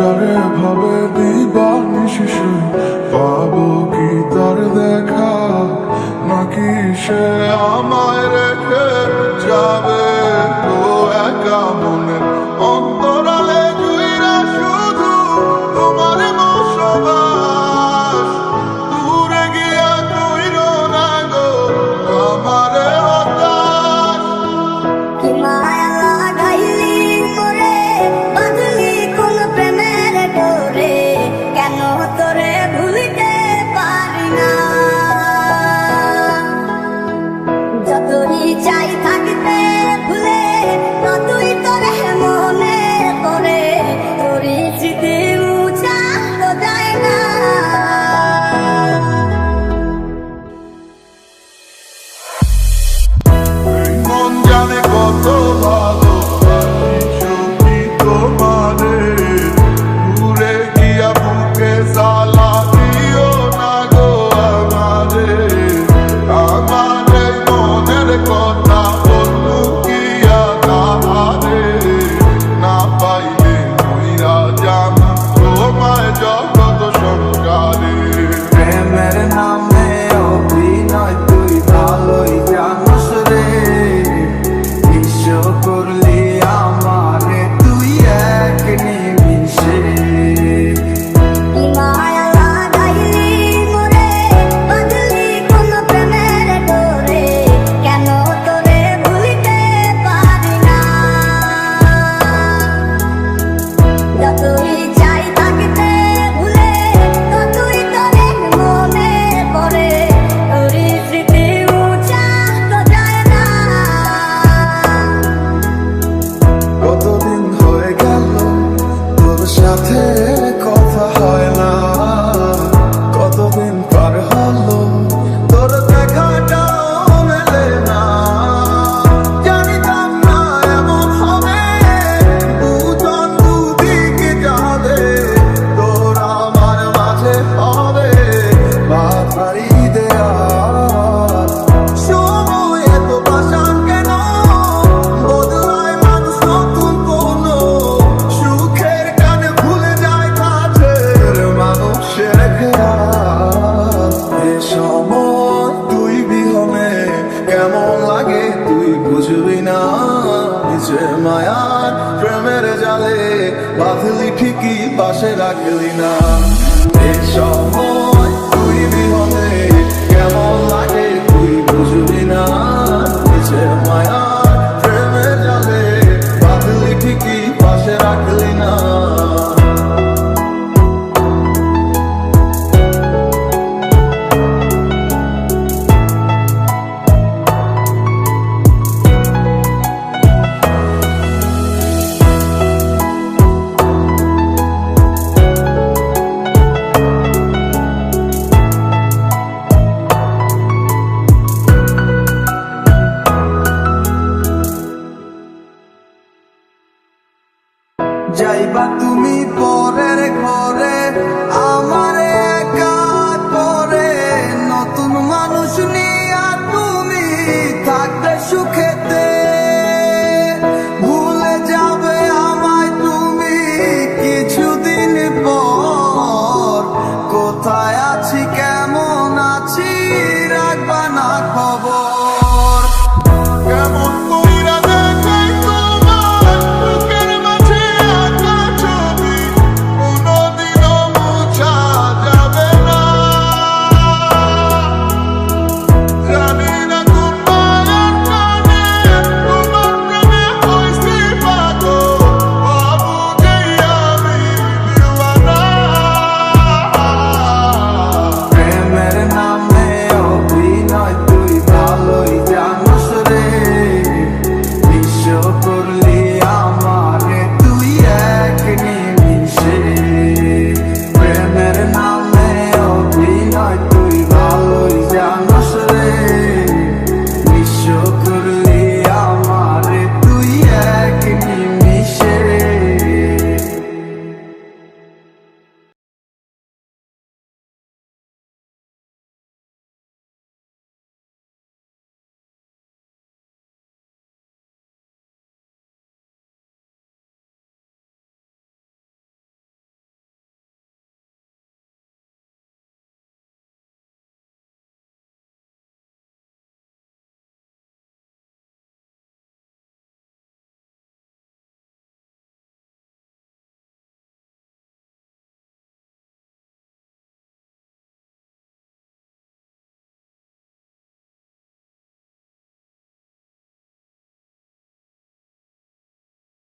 যারে ভাবে দিবা নিশিশু পাবো কি তার দেখা? নাকি সে আমায় রেখে যাবে? তো একা মনে really not.